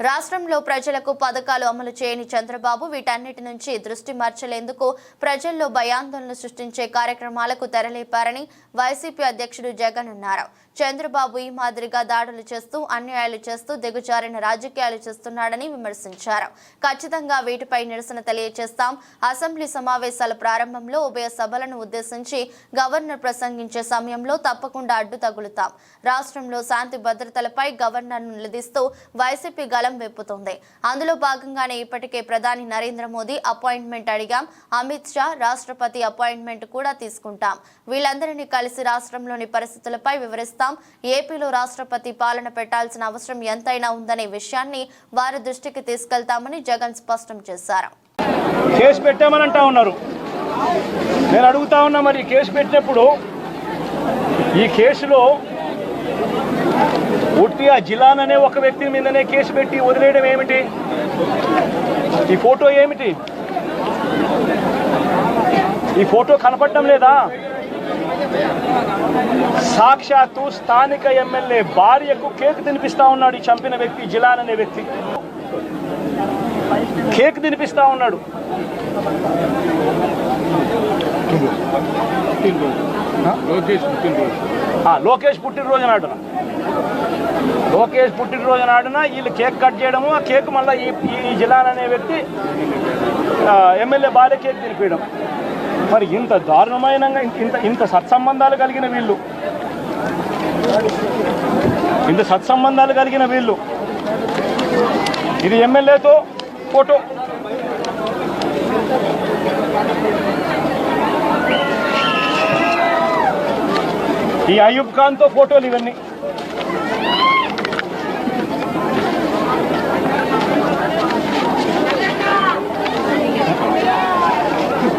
రాష్ట్రంలో ప్రజలకు పథకాలు అమలు చేయని చంద్రబాబు వీటన్నిటి నుంచి దృష్టి మార్చలేందుకు ప్రజల్లో భయాందోళన సృష్టించే కార్యక్రమాలకు తెరలేపారని వైసీపీ అధ్యక్షుడు జగన్ అన్నారు. చంద్రబాబు ఈ మాదిరిగా దాడులు చేస్తూ అన్యాయాలు చేస్తూ దిగుజారిన రాజకీయాలు చేస్తున్నాడని విమర్శించారు. ఖచ్చితంగా వీటిపై నిరసన తెలియజేస్తాం అసెంబ్లీ సమావేశాల ప్రారంభంలో ఉభయ సభలను ఉద్దేశించి గవర్నర్ ప్రసంగించే సమయంలో తప్పకుండా అడ్డు తగులుతాం. రాష్ట్రంలో శాంతి భద్రతలపై గవర్నర్ను నిలదీస్తూ వైసీపీ గల వెప్పుతోంది అందులో భాగంగానే ఇప్పటికే ప్రధాని నరేంద్ర మోదీ అపాయింట్మెంట్ అడిగాం. అమిత్ షా రాష్ట్రపతి అపాయింట్మెంట్ కూడా తీసుకుంటాం. వీళ్ళందరినీ కలిసి రాష్ట్రంలోని పరిస్థితులపై వివరిస్తాం. ఏపీలో రాష్ట్రపతి పాలన పెట్టాల్సిన అవసరం ఎంతైనా ఉందనే విషయాన్ని వారి దృష్టికి తీసుకెళ్తామని జగన్ స్పష్టం చేశారు. కేసు పెట్టామని అంటా ఉన్నారు. నేను అడుగుతా ఉన్నా మరి కేసు పెట్టినప్పుడు ఈ కేసులో ఉట్టి ఆ జిలాన్ అనే ఒక వ్యక్తి మీదనే కేసు పెట్టి వదిలేయడం ఏమిటి? ఈ ఫోటో ఏమిటి? ఈ ఫోటో కనపడటం లేదా? సాక్షాత్తు స్థానిక ఎమ్మెల్యే భార్యకు కేక్ తినిపిస్తా ఉన్నాడు ఈ చంపిన వ్యక్తి జిలాన్ అనే వ్యక్తి. కేక్ తినిపిస్తా ఉన్నాడు. లోకేష్ లోకేష్ పుట్టినరోజు నాడున. లోకేష్ పుట్టినరోజు నాడున వీళ్ళు కేక్ కట్ చేయడము ఆ కేక్ మళ్ళీ ఈ ఈ జిల్లాన్ అనే వ్యక్తి ఎమ్మెల్యే భార్య కేక్ తినిపించడం మరి ఇంత దారుణమైన ఇంత ఇంత సత్సంబంధాలు కలిగిన వీళ్ళు. ఇంత సత్సంబంధాలు కలిగిన వీళ్ళు. ఇది ఎమ్మెల్యేతో ఫోటో. ఈ అయూబ్ ఖాన్తో ఫోటోలు ఇవన్నీ.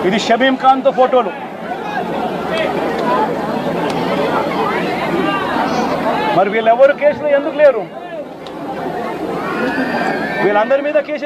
ఇది షబీం ఖాన్తో ఫోటోలు. మరి వీళ్ళెవరు కేసులు ఎందుకు లేరు? వీళ్ళందరి మీద కేసు ఎందుకు